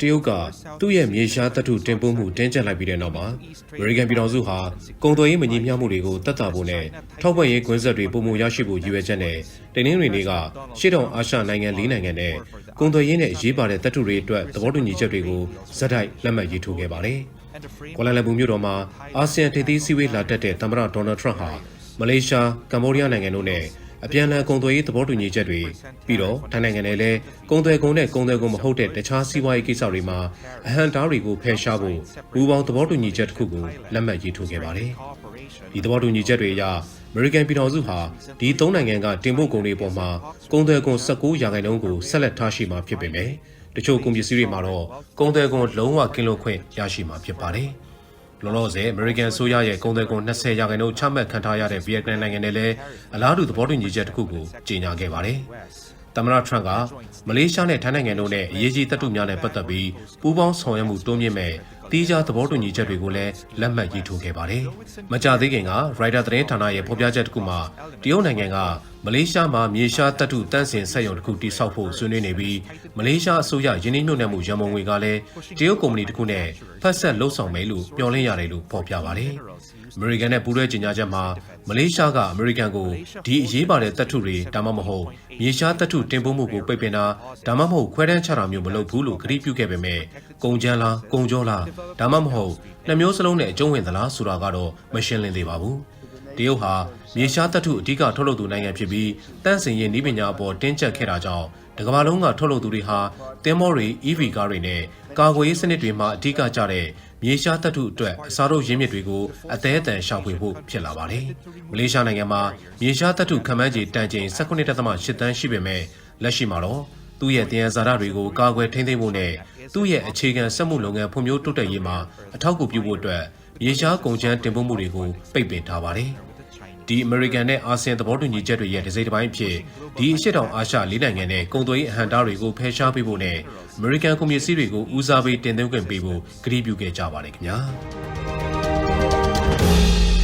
တရုတ်ကသူ့ရဲ့မြေရှားသတ္ထုတင်ပို့မှုတင်းကျပ်လိုက်ပြီးတဲ့နောက်မှာအမေရိကန်ပြည်ထောင်စုဟာကုန်သွယ်ရေးမညီမျှမှုတွေကိုတက်တာဖို့နဲ့ထောက်ပံ့ရေးကွင်းဆက်တွေပုံမှန်ရရှိဖို့ရည်ရွယ်ချက်နဲ့တင်းနှင်းတွေတွေကရှေ့တောင်အာရှနိုင်ငံ၄နိုင်ငံနဲ့ကုန်သွယ်ရေးနဲ့အရေးပါတဲ့သတ္ထုတွေအတွက်သဘောတူညီချက်တွေကိုဇက်တိုက်လက်မှတ်ရေးထိုးခဲ့ပါတယ်။ကွာလာလမ်ပူမြို့တော်မှာအာဆီယံထိပ်သီးစည်းဝေးလာတက်တဲ့သမ္မတဒေါ်နယ်ထရန့်ဟာမလေးရှားကမ္ဘောဒီးယားနိုင်ငံတို့နဲ့ အပြန်အလှန်ကုန်သွယ်ရေးသဘောတူညီချက်တွေပြီးတော့ထိုင်းနိုင်ငံနဲ့လည်းကုန်သွယ်ကုန်နဲ့ကုန်သွယ်ကုန်မဟုတ်တဲ့တခြားစီးပွားရေးကိစ္စတွေမှာအဟံတားတွေကိုဖယ်ရှားဖို့ဘူပေါင်းသဘောတူညီချက်တစ်ခုကိုလက်မှတ်ရေးထိုးခဲ့ပါတယ်။ဒီသဘောတူညီချက်တွေအရအမေရိကန်ပြည်ထောင်စုဟာဒီသုံးနိုင်ငံကတင်ပို့ကုန်တွေပေါ်မှာကုန်သွယ်ကုန်19ရာခိုင်နှုန်းကိုဆက်လက်ထားရှိမှာဖြစ်ပေမယ့်တချို့ကုန်ပစ္စည်းတွေမှာတော့ကုန်သွယ်ကုန်လုံးဝကင်းလွတ်ခွင့်ရရှိမှာဖြစ်ပါတယ်။ လောလောဆယ် American ဆိုရရဲ့ကုန်သွယ်ကုန်20ရာခိုင်နှုန်းချမှတ်ခံထားရတဲ့ Vietnam နိုင်ငံနဲ့လည်းအလားတူသဘောတူညီချက်တစ်ခုကိုကြေညာခဲ့ပါတယ်။သမ္မတ Trump ကမလေးရှားနဲ့ထိုင်းနိုင်ငံတို့နဲ့အရေးကြီးတပ်တူများနဲ့ပတ်သက်ပြီးပူးပေါင်းဆောင်ရွက်မှုတိုးမြင့်မဲ့ တီးခြားသဘောတူညီချက်တွေကိုလည်းလက်မှတ်ရေးထိုးခဲ့ပါတယ်။မကြသေးခင်က Reuters သတင်းဌာနရဲ့ဖော်ပြချက်တစ်ခုမှာတရုတ်နိုင်ငံကမလေးရှားမှာမြေရှားတပ်ထုတန့်စင်ဆက်ရုံတစ်ခုတိစောက်ဖို့ဆွေးနွေးနေပြီးမလေးရှားအစိုးရယင်းနှိမ့်နှုတ်နယ်မှုရန်ပုံငွေကလည်းတရုတ်ကုမ္ပဏီတစ်ခုနဲ့ဖက်ဆက်လှုပ်ဆောင်မယ်လို့မျှော်လင့်ရတယ်လို့ဖော်ပြပါတယ်။ အမေရိကန်နဲ့ပူးတွဲကြေညာချက်မှာမလေးရှားကအမေရိကန်ကိုဒီအရေးပါတဲ့တပ်ထုတွေဒါမှမဟုတ်မြေရှားတပ်ထုတင်ပို့မှုကိုပိတ်ပင်တာဒါမှမဟုတ်ခွဲတမ်းချတာမျိုးမလုပ်ဘူးလို့ကတိပြုခဲ့ပေမဲ့ကုန်ကျန်းလားကုန်ကြောလားဒါမှမဟုတ်နှစ်မျိုးစလုံးနဲ့အကျုံးဝင်သလားဆိုတာကတော့မရှင်းလင်းသေးပါဘူးတရုတ်ဟာမြေရှားတပ်ထုအဓိကထုတ်လုပ်သူနိုင်ငံဖြစ်ပြီးတန့်စင်ရင်ဤပညာအပေါ်တင်းကျပ်ခဲ့တာကြောင့်တကမ္ဘာလုံးကထုတ်လုပ်သူတွေဟာတင်းမောတွေ EV ကားတွေနဲ့ကာကွယ်ရေးစနစ်တွေမှာအဓိကကျတဲ့ မြေရှားတပ်ထုအတွက်အစားတို့ရင်းမြစ်တွေကိုအသေးအတန်ရှာဖွေဖို့ဖြစ်လာပါတယ်။မလေးရှားနိုင်ငံမှာမြေရှားတပ်ထုခံမှန်းခြေတန်ချိန်19.8တန်းရှိပေမဲ့လက်ရှိမှာတော့သူ့ရဲ့တယံဇာတတွေကိုကာကွယ်ထိန်းသိမ်းဖို့နဲ့သူ့ရဲ့အခြေခံစက်မှုလုပ်ငန်းဖွံ့ဖြိုးတိုးတက်ရေးမှာအထောက်အကူပြုဖို့အတွက်မြေရှားကုန်ကျန်းတင်ပို့မှုတွေကိုပိတ်ပင်ထားပါတယ်။ ဒီ American နဲ့ ASEAN သဘောတူညီချက်တွေရဲ့တစ်စိတ်တစ်ပိုင်းဖြစ်ဒီအရှေ့တောင်အာရှလေးနိုင်ငံနဲ့ကုန်သွယ်ရေးအဟန့်တားတွေကိုဖယ်ရှားပေးဖို့နဲ့ American ကုန်ပစ္စည်းတွေကိုဦးစားပေးတင်သွင်းခွင့်ပေးဖို့ကတိပြုခဲ့ကြပါတယ်ခင်ဗျာ။